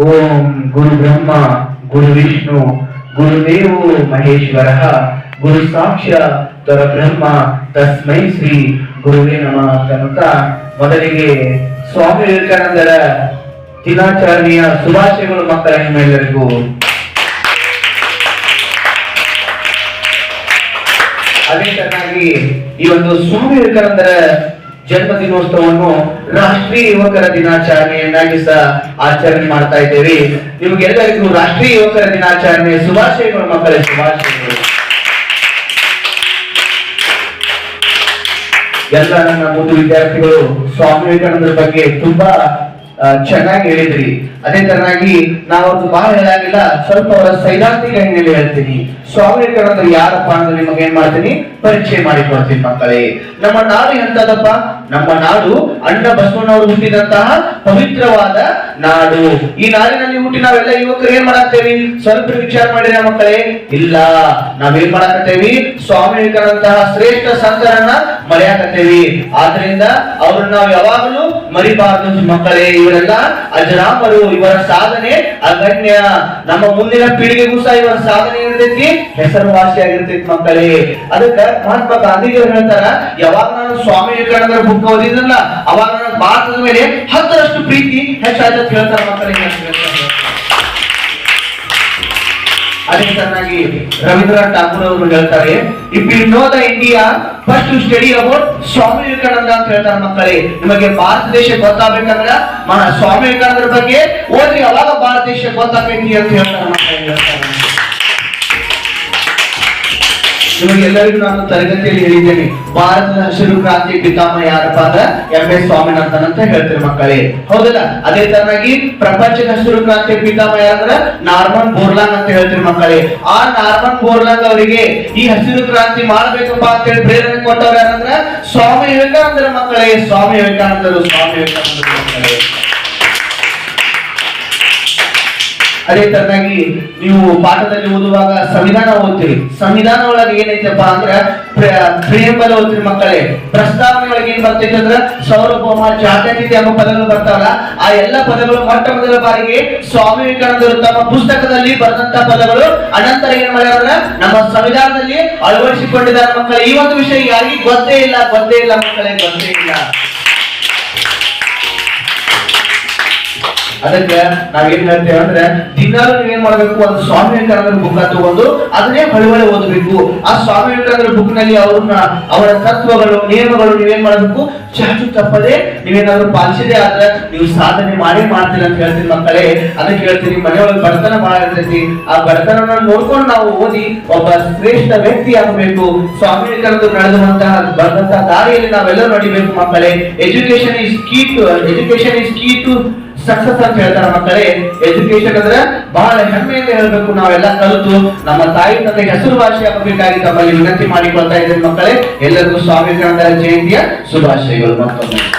ಓಂ ಗುರು ಬ್ರಹ್ಮ ಗುರು ವಿಷ್ಣು ಗುರುದೇವೋ ಮಹೇಶ್ವರ, ಗುರು ಸಾಕ್ಷಾತ್ ಪರಬ್ರಹ್ಮ, ತಸ್ಮೈ ಶ್ರೀ ಗುರುವೇ ನಮಃ ಅಂತ ಮೊದಲಿಗೆ ಸ್ವಾಮಿ ವಿವೇಕಾನಂದರ ದಿನಾಚರಣೆಯ ಶುಭಾಶಯಗಳು ಮಕ್ಕಳ ನಿಮ್ಮೆಲ್ಲರಿಗೂ. ಅದೇ ತರನಾಗಿ ಈ ಒಂದು ಸ್ವಾಮಿ ವಿವೇಕಾನಂದರ ಜನ್ಮ ದಿನೋತ್ಸವವನ್ನು ರಾಷ್ಟ್ರೀಯ ಯುವಕರ ದಿನಾಚರಣೆಯನ್ನಾಗಿ ಸಹ ಆಚರಣೆ ಮಾಡ್ತಾ ಇದ್ದೇವೆ. ನಿಮಗೆಲ್ಲರಿಗೂ ರಾಷ್ಟ್ರೀಯ ಯುವಕರ ದಿನಾಚರಣೆ ಶುಭಾಶಯಗಳು, ಮಕ್ಕಳ, ಶುಭಾಶಯಗಳು. ಎಲ್ಲ ನನ್ನ ಮೂರು ವಿದ್ಯಾರ್ಥಿಗಳು, ಸ್ವಾಮಿ ವಿವೇಕಾನಂದರ ಬಗ್ಗೆ ತುಂಬಾ ಚೆನ್ನಾಗಿ ಹೇಳಿದ್ರಿ. ಅದೇ ತರನಾಗಿ ನಾವು ಬಹಳ ಹೇಳಾಗಿಲ್ಲ, ಸ್ವಲ್ಪ ಅವರ ಸೈದ್ಧಾಂತಿಕ ಹಿನ್ನೆಲೆ ಹೇಳ್ತೀನಿ. ಸ್ವಾಮಿ ಯಾರಪ್ಪ ಅಂದ್ರೆ ನಿಮಗೆ ಏನ್ ಮಾಡ್ತೀನಿ? ಪರಿಚಯ ಮಾಡಿಕೊಡ್ತೀನಿ ಮಕ್ಕಳೇ. ನಮ್ಮ ನಾಡು ಎಂತದಪ್ಪ? ನಮ್ಮ ನಾಡು ಅಣ್ಣ ಬಸವಣ್ಣವರು ಹುಟ್ಟಿದಂತಹ ಪವಿತ್ರವಾದ ನಾಡು. ಈ ನಾಡಿನಲ್ಲಿ ಹುಟ್ಟಿ ನಾವೆಲ್ಲ ಯುವಕರು ಏನ್ ಮಾಡಾಕ್ತೇವಿ? ಸ್ವಲ್ಪ ವಿಚಾರ ಮಾಡಿರ ಮಕ್ಕಳೇ, ಇಲ್ಲ, ನಾವೇನ್ ಮಾಡಾಕತ್ತೇವಿ? ಸ್ವಾಮಿ ವಿವೇಕಾನಂತಹ ಶ್ರೇಷ್ಠ ಸಂತರನ್ನ ಮರೆಯಾಕತ್ತೇವಿ. ಆದ್ರಿಂದ ಅವ್ರನ್ನ ನಾವು ಯಾವಾಗಲೂ ಮರಿಬಾರದು ಮಕ್ಕಳೇ. ಇವರೆಲ್ಲ ಅಜರಾಮರು, ಇವರ ಸಾಧನೆ ಅಗಣ್ಯ. ನಮ್ಮ ಮುಂದಿನ ಪೀಳಿಗೆಗೂ ಸಹ ಇವರ ಸಾಧನೆ ಏನಿರ್ತೈತಿ? ಹೆಸರುವಾಸಿ ಆಗಿರ್ತೈತಿ ಮಕ್ಕಳೇ. ಅದಕ್ಕ ಮಹಾತ್ಮ ಗಾಂಧೀಜಿಯವರು ಹೇಳ್ತಾರ, ಯಾವಾಗ ನಾನು ಸ್ವಾಮಿ ವಿವೇಕಾನಂದರ ಬುಕ್ ಓದಿದ್ನಲ್ಲ ಅವಾಗ ನನ್ನ ಭಾರತದ ಮೇಲೆ ಹತ್ತರಷ್ಟು ಪ್ರೀತಿ ಹೆಚ್ಚಾಯ್ತು ಅಂತ ಹೇಳ್ತಾರೆ ಮಕ್ಕಳಿಗೆ. ಅದೇ ತರನಾಗಿ ರವೀಂದ್ರನಾಥ್ ಠಾಕೂರ್ ಅವರು ಹೇಳ್ತಾರೆ if you know the India first you study about Swami Vivekananda ಅಂತ ಹೇಳ್ತಾರೆ ಮಕ್ಕಳೇ ನಿಮಗೆ ಭಾರತ ದೇಶ ಗೊತ್ತಾಗಬೇಕಂದ್ರ ಸ್ವಾಮಿ ವಿವೇಕಾನಂದರ ಬಗ್ಗೆ ಓದ್ರಿ, ಅವಾಗ ಭಾರತ ದೇಶ ಗೊತ್ತಾಗೈತಿ ಅಂತ ಹೇಳ್ತಾರೆ ಮಕ್ಕಳೇ ಹೇಳ್ತಾರೆ ನಿಮಗೆಲ್ಲರಿಗೂ ನಾನು ತರಗತಿಯಲ್ಲಿ ಹೇಳಿದ್ದೇನೆ, ಭಾರತದ ಹಸಿರು ಕ್ರಾಂತಿ ಪಿತಾಮಹ ಯಾರಪ್ಪ ಅಂದ್ರೆ ಎಂ ಎಸ್ ಸ್ವಾಮಿನಾಥನ್ ಅಂತ ಹೇಳ್ತಾರೆ ಮಕ್ಕಳೇ. ಹೌದಲ್ಲ? ಅದೇ ತರನಾಗಿ ಪ್ರಪಂಚದ ಹಸಿರು ಕ್ರಾಂತಿ ಪಿತಾಮಹ ಯಾರಂದ್ರ? ನಾರ್ಮನ್ ಬೋರ್ಲಾಂಗ್ ಅಂತ ಹೇಳ್ತಾರೆ ಮಕ್ಕಳೇ. ಆ ನಾರ್ಮನ್ ಬೋರ್ಲಾಂಗ್ ಅವರಿಗೆ ಈ ಹಸಿರು ಕ್ರಾಂತಿ ಮಾಡ್ಬೇಕಪ್ಪ ಅಂತ ಹೇಳಿ ಪ್ರೇರಣೆ ಕೊಟ್ಟವ್ರ ಯಾರಂದ್ರ? ಸ್ವಾಮಿ ವಿವೇಕಾನಂದರ ಮಕ್ಕಳೇ. ಸ್ವಾಮಿ ವಿವೇಕಾನಂದರು ಸ್ವಾಮಿ ವಿವೇಕಾನಂದರು ಮಕ್ಕಳೇ. ಅದೇ ತರನಾಗಿ ನೀವು ಪಾಠದಲ್ಲಿ ಓದುವಾಗ ಸಂವಿಧಾನ ಓದ್ತೀರಿ. ಸಂವಿಧಾನ ಒಳಗೆ ಏನೈತಪ್ಪ ಅಂದ್ರೆ ಪ್ರೇಮಬಲ ಓದ್ತೀರಿ ಮಕ್ಕಳೇ. ಪ್ರಸ್ತಾವನೆ ಒಳಗೆ ಏನ್ ಬರ್ತೈತೆ ಅಂದ್ರೆ ಸೌರಭೌಮ ಜಾತ್ಯತೀತ ಎಂಬ ಪದಗಳು ಬರ್ತಾವಲ್ಲ, ಆ ಎಲ್ಲ ಪದಗಳು ಮೊಟ್ಟ ಮೊದಲ ಬಾರಿಗೆ ಸ್ವಾಮಿ ವಿವೇಕಾನಂದರು ತಮ್ಮ ಪುಸ್ತಕದಲ್ಲಿ ಬರೆದಂತ ಪದಗಳು. ಅನಂತರ ಏನ್ ಮಾಡ್ಯಾರ ನಮ್ಮ ಸಂವಿಧಾನದಲ್ಲಿ ಅಳವಡಿಸಿಕೊಂಡಿದ್ದಾರೆ ಮಕ್ಕಳೇ. ಈ ಒಂದು ವಿಷಯ ಯಾರಿಗೂ ಗೊತ್ತೇ ಇಲ್ಲ ಗೊತ್ತೇ ಇಲ್ಲ ಮಕ್ಕಳೇ, ಗೊತ್ತೇ ಇಲ್ಲ. ಅದಕ್ಕೆ ನಾವೇನ್ ಹೇಳ್ತೇವೆ ಅಂದ್ರೆ ದಿನಾಲು ನೀವೇನ್ ಮಾಡಬೇಕು? ಒಂದು ಸ್ವಾಮಿ ವಿವೇಕಾನಂದರ ಬುಕ್ ತಗೊಂಡು ಅದನ್ನೇ ಹೊಳವಳೆ ಓದಬೇಕು. ಆ ಸ್ವಾಮಿ ವಿವೇಕಾನಂದರ ಬುಕ್ನಲ್ಲಿ ಅವ್ರನ್ನ, ಅವರ ತತ್ವಗಳು, ನಿಯಮಗಳು ನೀವೇನ್ ಮಾಡಬೇಕು? ಚಾಚು ತಪ್ಪದೆ ನೀವೇನಾದ್ರು ಪಾಲಿಸಿದೆ ಆದ್ರೆ ನೀವು ಸಾಧನೆ ಮಾಡೇ ಮಾಡ್ತೀರಿ ಅಂತ ಹೇಳ್ತೀನಿ ಮಕ್ಕಳೇ. ಅದಕ್ಕೆ ಹೇಳ್ತೀನಿ, ಮನೆಯೊಳಗೆ ಬಡತನ ಬಹಳ ಇರ್ತೈತಿ. ಆ ಬಡತನವನ್ನ ನೋಡ್ಕೊಂಡು ನಾವು ಓದಿ ಒಬ್ಬ ಶ್ರೇಷ್ಠ ವ್ಯಕ್ತಿ ಆಗಬೇಕು. ಸ್ವಾಮಿ ವಿವೇಕಾನಂದರು ನಡೆದಂತಹ ಬಂದಂತಹ ದಾರಿಯಲ್ಲಿ ನಾವೆಲ್ಲರೂ ನಡಿಬೇಕು ಮಕ್ಕಳೇ. Education is key to education is key to success ಅಂತ ಹೇಳ್ತಾರೆ ಮಕ್ಕಳೇ ಎಜುಕೇಶನ್ ಅಂದ್ರೆ ಬಹಳ ಹೆಮ್ಮೆಯಿಂದ ಹೇಳ್ಬೇಕು. ನಾವೆಲ್ಲ ಕಲಿತು ನಮ್ಮ ತಾಯಿ ತಂದೆ ಹೆಸರುವಾಸಿ ಆಗಬೇಕಾಗಿ ತಮ್ಮಲ್ಲಿ ವಿನಂತಿ ಮಾಡಿಕೊಳ್ತಾ ಇದ್ದೇನೆ ಮಕ್ಕಳೇ. ಎಲ್ಲರಿಗೂ ಸ್ವಾಮಿ ಜಯಂತಿಯ ಶುಭಾಶಯಗಳು ಮತ್ತೊಮ್ಮೆ.